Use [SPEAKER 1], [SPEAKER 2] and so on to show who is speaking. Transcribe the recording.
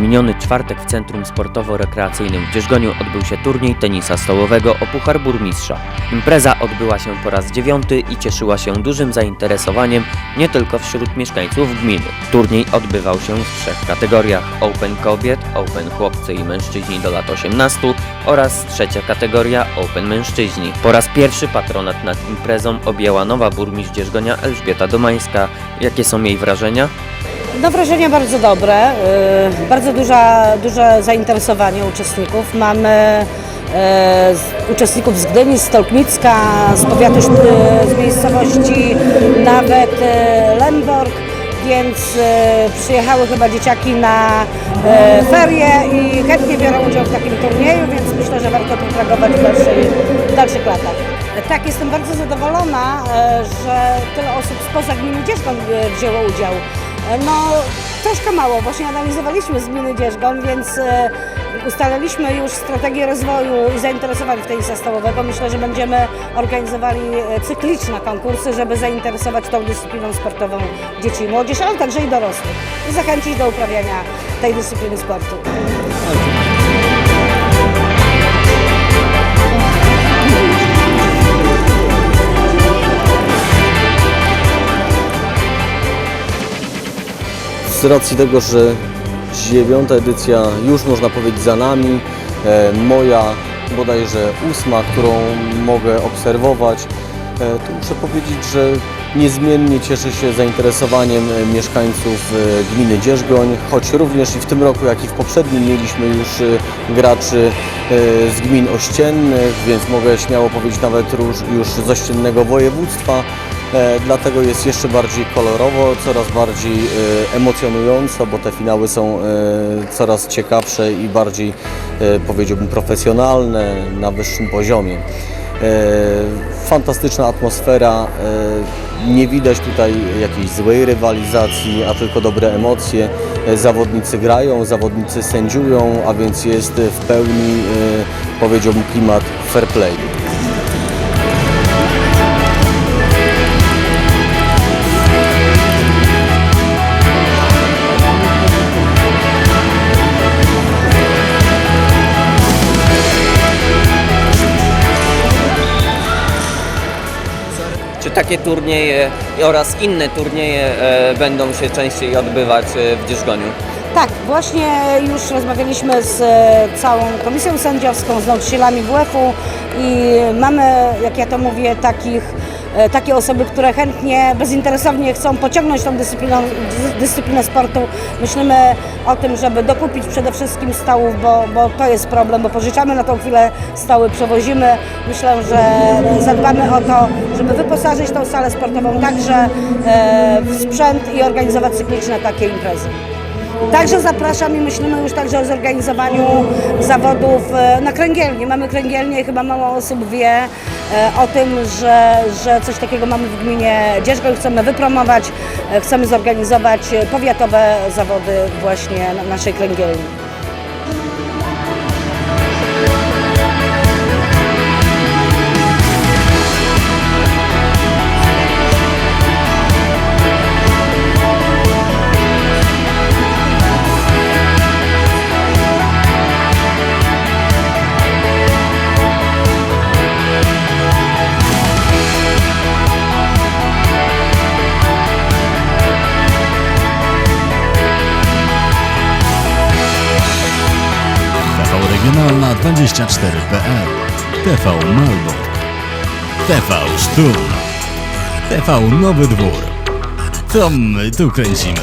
[SPEAKER 1] miniony czwartek w Centrum Sportowo-Rekreacyjnym w Dzierżgoniu odbył się turniej tenisa stołowego o Puchar Burmistrza. Impreza odbyła się po raz dziewiąty i cieszyła się dużym zainteresowaniem nie tylko wśród mieszkańców gminy. Turniej odbywał się w trzech kategoriach Open Kobiet, Open Chłopcy i Mężczyźni do lat 18 oraz trzecia kategoria Open Mężczyźni. Po raz pierwszy patronat nad imprezą objęła nowa burmistrz Dzierżgonia Elżbieta Domańska. Jakie są jej wrażenia?
[SPEAKER 2] No wrażenia bardzo dobre, y, bardzo duża, duże zainteresowanie uczestników. Mamy y, uczestników z Gdyni, z Stolkmicka, z powiatu, y, z miejscowości nawet Lemborg, więc przyjechały chyba dzieciaki na ferie i chętnie biorą udział w takim turnieju, więc myślę, że warto propagować w, dalszej, w dalszych latach. Tak, jestem bardzo zadowolona, że tyle osób spoza gminy Dzierżgon wzięło udział. No, troszkę mało, właśnie analizowaliśmy z gminy Dzierżgon, więc e, ustaliliśmy już strategię rozwoju i zainteresowań w tenisa stołowego. Myślę, że będziemy organizowali e, cykliczne konkursy, żeby zainteresować tą dyscypliną sportową dzieci i młodzież, ale także i dorosłych i zachęcić do uprawiania tej dyscypliny sportu.
[SPEAKER 3] Z racji tego, że dziewiąta edycja już można powiedzieć za nami, e, moja bodajże ósma, którą mogę obserwować, e, to muszę powiedzieć, że niezmiennie cieszę się zainteresowaniem e, mieszkańców gminy Dzierżgoń, choć również i w tym roku, jak i w poprzednim mieliśmy już graczy z gmin ościennych, więc mogę śmiało powiedzieć nawet już z ościennego województwa. E, Dlatego jest jeszcze bardziej kolorowo, coraz bardziej e, emocjonująco, bo te finały są e, coraz ciekawsze i bardziej, powiedziałbym, profesjonalne, na wyższym poziomie. Fantastyczna atmosfera, nie widać tutaj jakiejś złej rywalizacji, a tylko dobre emocje. Zawodnicy grają, zawodnicy sędziują, a więc jest w pełni, powiedziałbym, klimat fair play.
[SPEAKER 1] Takie turnieje oraz inne turnieje e, będą się częściej odbywać e, w Dzierżgoniu?
[SPEAKER 2] Tak, właśnie już rozmawialiśmy z e, całą komisją sędziowską, z nauczycielami WF-u i mamy, jak ja to mówię, takich, takie osoby, które chętnie, bezinteresownie chcą pociągnąć tą dyscypliną, dys- dyscyplinę sportu. Myślimy o tym, żeby dokupić przede wszystkim stołów, bo, bo to jest problem, bo pożyczamy na tą chwilę stoły, przewozimy. Myślę, że zadbamy o to, żeby wyposażyć tą salę sportową także e, w sprzęt i organizować cykliczne takie imprezy. Także zapraszam i myślimy już także o zorganizowaniu zawodów e, na kręgielni. Mamy kręgielnię chyba mało osób wie e, o tym, że, że coś takiego mamy w gminie Dzierżgoń. Chcemy wypromować, e, chcemy zorganizować e, powiatowe zawody właśnie na naszej kręgielni.
[SPEAKER 4] TV Regionalna 24.pl TV Malbo TV Sztum TV Nowy Dwór. To my tu kręcimy